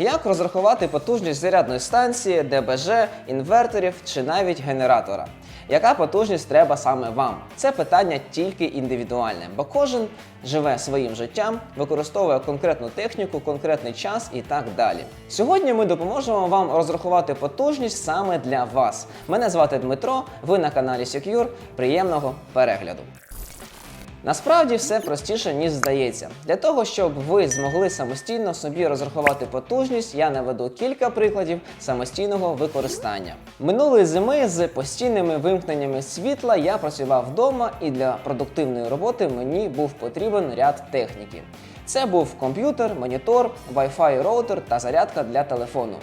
Як розрахувати потужність зарядної станції, ДБЖ, інверторів чи навіть генератора? Яка потужність треба саме вам? Це питання тільки індивідуальне, бо кожен живе своїм життям, використовує конкретну техніку, конкретний час і так далі. Сьогодні ми допоможемо вам розрахувати потужність саме для вас. Мене звати Дмитро, ви на каналі Secure. Приємного перегляду! Насправді все простіше, ніж здається. Для того, щоб ви змогли самостійно собі розрахувати потужність, я наведу кілька прикладів самостійного використання. Минулої зими з постійними вимкненнями світла я працював вдома, і для продуктивної роботи мені був потрібен ряд техніки. Це був комп'ютер, монітор, Wi-Fi роутер та зарядка для телефону.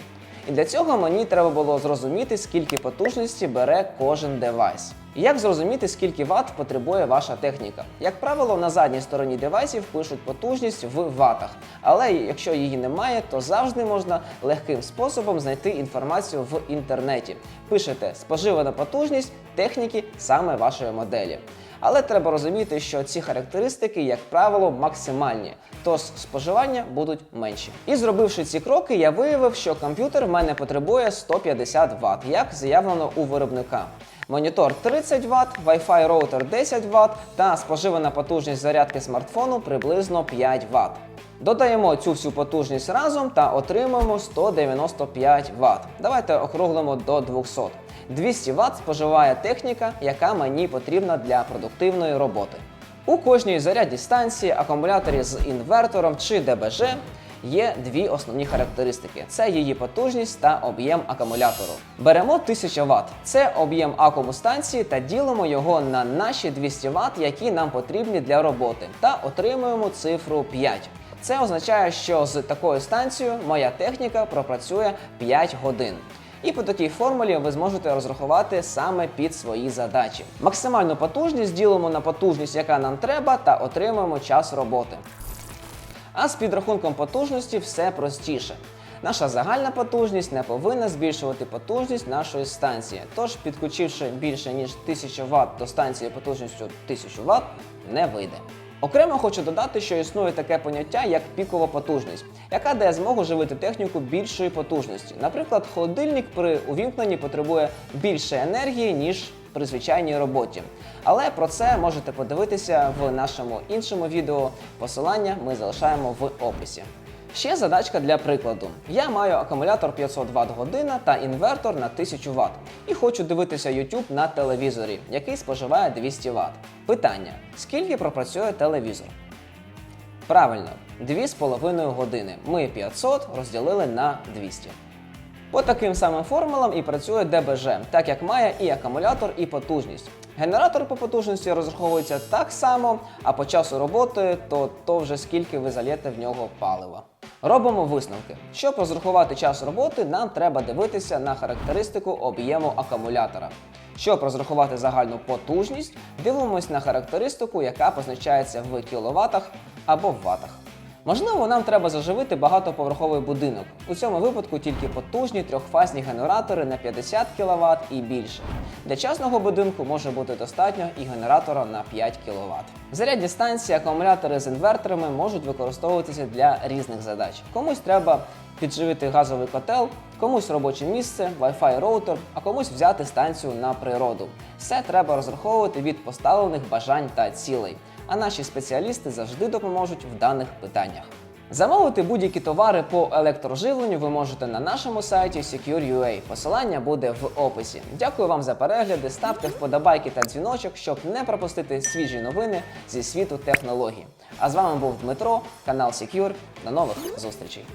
І для цього мені треба було зрозуміти, скільки потужності бере кожен девайс. Як зрозуміти, скільки ват потребує ваша техніка? Як правило, на задній стороні девайсів пишуть потужність в ватах, але якщо її немає, то завжди можна легким способом знайти інформацію в інтернеті. Пишете споживана потужність техніки саме вашої моделі. Але треба розуміти, що ці характеристики, як правило, максимальні, тож споживання будуть менші. І зробивши ці кроки, я виявив, що комп'ютер в мене потребує 150 Вт, як заявлено у виробника. Монітор 30 Вт, Wi-Fi роутер 10 Вт та споживана потужність зарядки смартфону приблизно 5 Вт. Додаємо цю всю потужність разом та отримаємо 195 Вт. Давайте округлимо до 200. 200 Вт споживає техніка, яка мені потрібна для продуктивної роботи. У кожній зарядній станції, акумуляторі з інвертором чи ДБЖ є дві основні характеристики: це її потужність та об'єм акумулятору. Беремо 1000 Вт. Це об'єм акуму станції та ділимо його на наші 200 Вт, які нам потрібні для роботи, та отримуємо цифру 5. Це означає, що з такою станцією моя техніка пропрацює 5 годин. І по такій формулі ви зможете розрахувати саме під свої задачі. Максимальну потужність ділимо на потужність, яка нам треба, та отримуємо час роботи. А з підрахунком потужності все простіше. Наша загальна потужність не повинна збільшувати потужність нашої станції. Тож, підключивши більше ніж 1000 Вт до станції потужністю 1000 Вт, не вийде. Окремо хочу додати, що існує таке поняття як пікова потужність, яка дає змогу живити техніку більшої потужності. Наприклад, холодильник при увімкненні потребує більше енергії, ніж при звичайній роботі. Але про це можете подивитися в нашому іншому відео. Посилання ми залишаємо в описі. Ще задачка для прикладу. Я маю акумулятор 500 Вт година та інвертор на 1000 Вт. І хочу дивитися YouTube на телевізорі, який споживає 200 Вт. Питання: скільки пропрацює телевізор? Правильно, 2,5 години. Ми 500 розділили на 200. По таким самим формулам і працює ДБЖ, так як має і акумулятор, і потужність. Генератор по потужності розраховується так само, а по часу роботи то, то вже скільки ви залєте в нього палива. Робимо висновки. Щоб розрахувати час роботи, нам треба дивитися на характеристику об'єму акумулятора. Щоб розрахувати загальну потужність, дивимось на характеристику, яка позначається в кіловатах або в ватах. Можливо, нам треба заживити багатоповерховий будинок. У цьому випадку тільки потужні трьохфазні генератори на 50 кВт і більше. Для частного будинку може бути достатньо і генератора на 5 кВт. Зарядні станції, акумулятори з інверторами можуть використовуватися для різних задач. Комусь треба підживити газовий котел, комусь робоче місце, Wi-Fi роутер, а комусь взяти станцію на природу. Все треба розраховувати від поставлених бажань та цілей а наші спеціалісти завжди допоможуть в даних питаннях. Замовити будь-які товари по електроживленню ви можете на нашому сайті Secure.ua. Посилання буде в описі. Дякую вам за перегляди, ставте вподобайки та дзвіночок, щоб не пропустити свіжі новини зі світу технологій. А з вами був Дмитро, канал Secure. До нових зустрічей.